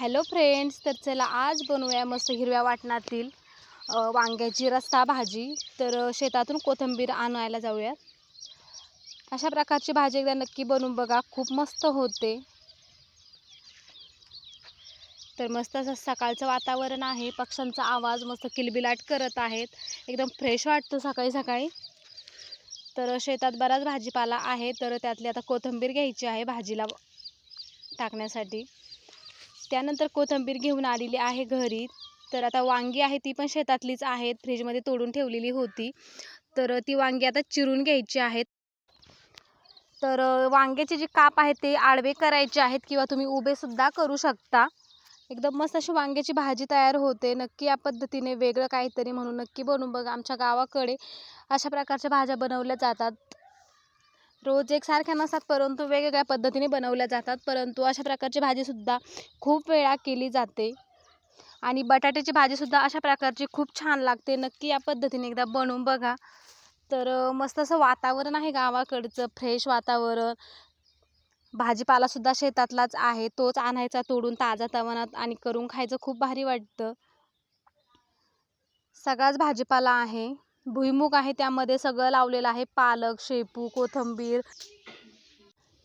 Hello friends तर चला आज बनवूया मस्त हिरव्या वाटणातील वांग्याची रस्ता भाजी. तर शेतातून कोथिंबीर आणायला जाऊयात. अशा प्रकारची भाजी एकदा नक्की बनवून बघा खूप मस्त होते. तर मस्त असं सकाळचं वातावरण आहे पक्ष्यांचा आवाज मस्त किलबिलाट करत आहेत एकदम फ्रेश वाटतं सकाळी सकाळी. तर शेतात बराच भाजीपाला आहे तर त्यातली आता कोथिंबीर घ्यायची आहे भाजीला टाकण्यासाठी. त्यानंतर कोथिंबीर घेऊन आलेली आहे घरी. तर आता वांगी आहे ती पण शेतातलीच आहेत. फ्रीजमध्ये तोडून ठेवलेली होती. तर ती वांगी आता चिरून घ्यायची आहेत. तर वांग्याचे जे काप आहेत ते आडवे करायचे आहेत किंवा तुम्ही उभेसुद्धा करू शकता. एकदम मस्त अशी वांग्याची भाजी तयार होते. नक्की या पद्धतीने वेगळं काहीतरी म्हणून नक्की बनवून बघा आमच्या गावाकडे. अशा प्रकारच्या भाज्या बनवल्या जातात. रोज एकसारख्या नसतात परंतु वेगवेगळ्या पद्धतीने बनवल्या जातात. परंतु अशा प्रकारची भाजीसुद्धा खूप वेळा केली जाते. आणि बटाट्याची भाजीसुद्धा अशा प्रकारची खूप छान लागते. नक्की या पद्धतीने एकदा बनवून बघा. तर मस्त असं वातावरण आहे गावाकडचं फ्रेश वातावरण. भाजीपालासुद्धा शेतातलाच आहे. तोच आणायचा तोडून ताजा तवानात आणि करून खायचं खूप भारी वाटतं. सगळाच भाजीपाला आहे. भुईमूग आहे त्यामध्ये सगळं लावलेलं आहे पालक शेपू कोथिंबीर.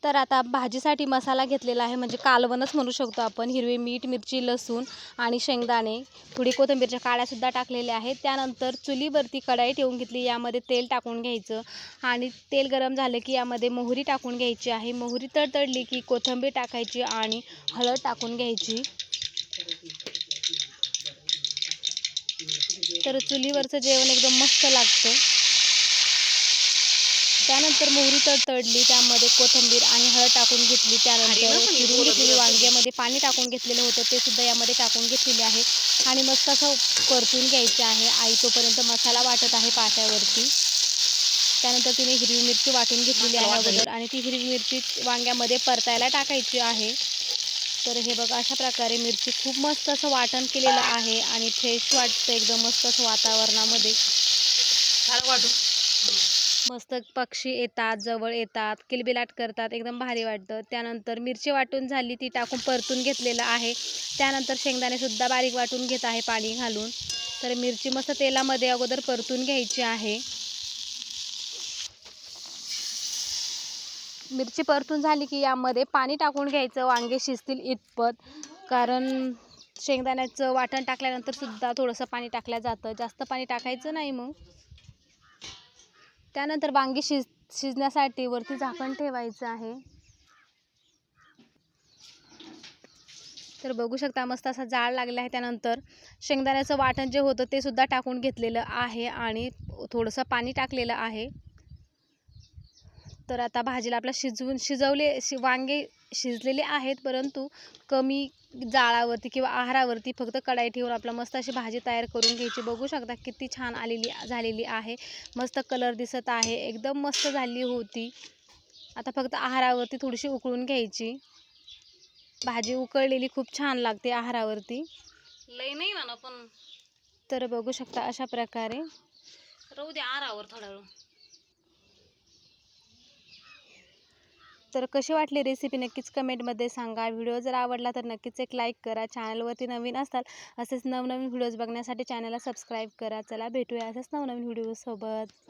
तर आता भाजीसाठी मसाला घेतलेला आहे म्हणजे कालवणच म्हणू शकतो आपण. हिरवी मीठ मिरची लसूण आणि शेंगदाणे. थोडी कोथिंबीरच्या काड्यासुद्धा टाकलेल्या आहेत. त्यानंतर चुलीवरती कढाई ठेवून घेतली यामध्ये तेल टाकून घ्यायचं. आणि तेल गरम झालं की यामध्ये मोहरी टाकून घ्यायची आहे. मोहरी तडतडली की कोथिंबीर टाकायची आणि हळद टाकून घ्यायची. तर चुलीवरचं जेवण एकदम मस्त लागतं. त्यानंतर मोहरी तडतडली त्यामध्ये कोथिंबीर आणि हळद टाकून घेतली. त्यानंतर चिरून घेतलेली वांग्यामध्ये पाणी टाकून घेतलेलं होतं. ते सुद्धा यामध्ये टाकून घेतलेले आहे. आणि मस्त असं परतून घ्यायचे आहे. आई तोपर्यंत मसाला वाटत आहे पाट्यावरती त्यानंतर तिने हिरवी मिरची वाटून घेतलेली आहे अगोदर. आणि ती हिरवी मिरची वांग्यामध्ये परतायला टाकायची आहे. तर हे बघा अशा प्रकारे मिरची खूप मस्त असं वाटण केलेलं आहे आणि फ्रेश वाटतं एकदम मस्त असं वातावरणामध्ये. मस्त पक्षी येतात जवळ येतात किलबिलाट करतात एकदम भारी वाटतं. त्यानंतर मिरची वाटून झाली ती टाकून परतून घेतलेलं आहे. त्यानंतर शेंगदाणेसुद्धा बारीक वाटून घेत आहे पाणी घालून. तर मिरची मस्त तेलामध्ये अगोदर परतून घ्यायची आहे. मिरची परतून झाली की यामध्ये पाणी टाकून घ्यायचं वांगे शिजतील इतपत. कारण शेंगदाण्याचं वाटण टाकल्यानंतर सुद्धा थोडंसं पाणी टाकलं जातं. जास्त पाणी टाकायचं नाही मग. त्यानंतर वांगी शिज शिजण्यासाठी वरती झाकण ठेवायचं आहे. तर बघू शकता मस्त असा जाळ लागला आहे. त्यानंतर शेंगदाण्याचं वाटण जे होतं ते सुद्धा टाकून घेतलेलं आहे आणि थोडंसं पाणी टाकलेलं आहे. तर आता भाजीला आपल्या शिजवून शिजवले शि वांगे शिजलेले आहेत परंतु कमी जाळावरती किंवा आहारावरती फक्त कढाई ठेवून आपलं मस्त अशी भाजी तयार करून घ्यायची. बघू शकता किती छान आलेली झालेली आहे. मस्त कलर दिसत आहे. एकदम मस्त झाली होती. आता फक्त आहारावरती थोडीशी उकळून घ्यायची. भाजी उकळलेली खूप छान लागते आहारावरती. लय नाही म्हणा पण तर बघू शकता अशा प्रकारे. राहू दे आरावर थोडा वेळ. तर कशी वाटली रेसिपी नक्कीच कमेंटमध्ये सांगा. व्हिडिओ जर आवडला तर नक्कीच एक लाईक करा. चॅनलवरती नवीन असाल असेच नवनवीन व्हिडिओज बघण्यासाठी चॅनलला सबस्क्राईब करा. चला भेटूया असेच नवनवीन व्हिडिओसोबत